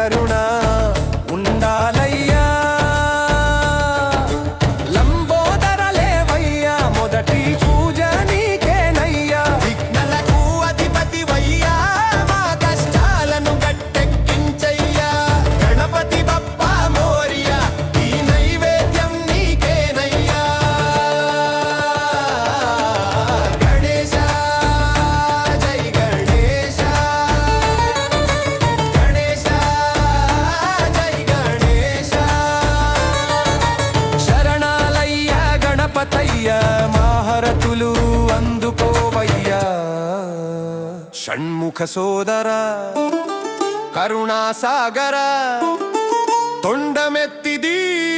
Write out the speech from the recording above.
കരുണ షణ్ముఖ సోదర కరుణాసాగర తొండమెత్తి దీవించయ్యా.